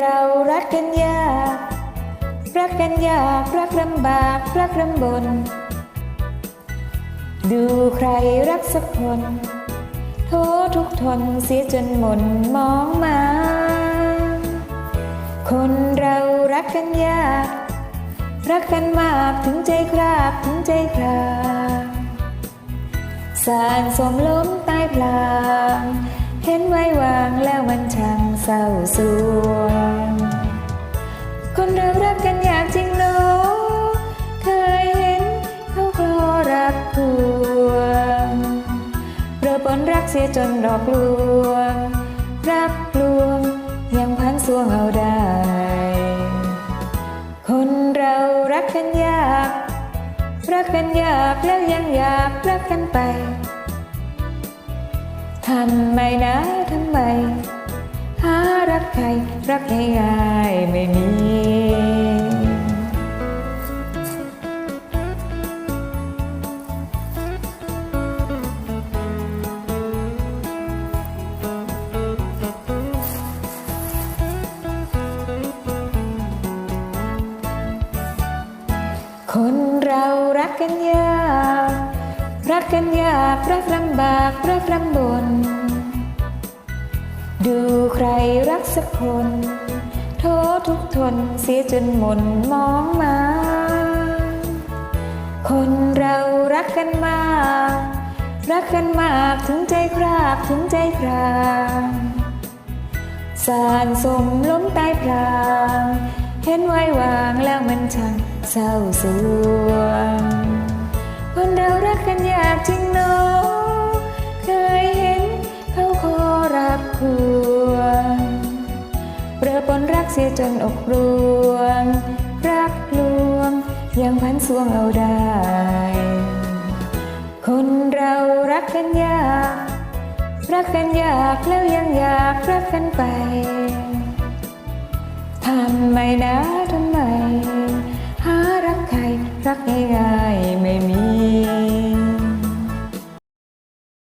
เรารักกันยาก รักกันยาก รักลำบาก รักลำบน ดูใครรักสักคนโททุกทนเสียจนหม่นมองมา คนเรารักกันยาก รักกันมากถึงใจคราบถึงใจคราสารสมล้มใต้พลาง เห็นไว้วางแล้วมันช่างเศร้าสวง คนเรารักกันอยากจริงเนอเคยเห็นเขาคลอรักพวงเรือปนรักเสียจนดอกลวง รักลวงยังพันสวงเอาได้ คนเรารักกันยาก รักกันยากแล้วยังอยากรักกันไป ทำไมนะทำไม หารักใครรักง่ายๆไม่มีคนเรารักกันยาก รักกันยากรักลำบากรักลำบน ดูใครรักสักคนโทษทุกทนเสียจนหม่นมองมา คนเรารักกันมาก รักกันมากถึงใจคราบถึงใจครางสารสมล้มใต้พรางเห็นไว้วางแล้วมันช่างเศร้าสวง คนเรารักกันอยากจริงเนาะเคยเห็นเขาขอรักพวงเรือปนรักเสียจนอกรวง รักลวง ยังพันสวงเอาได้ คนเรารักกันยาก รักกันยากแล้วยังอยากรักกันไปทำไมนะทำไม หารักใครรักง่าย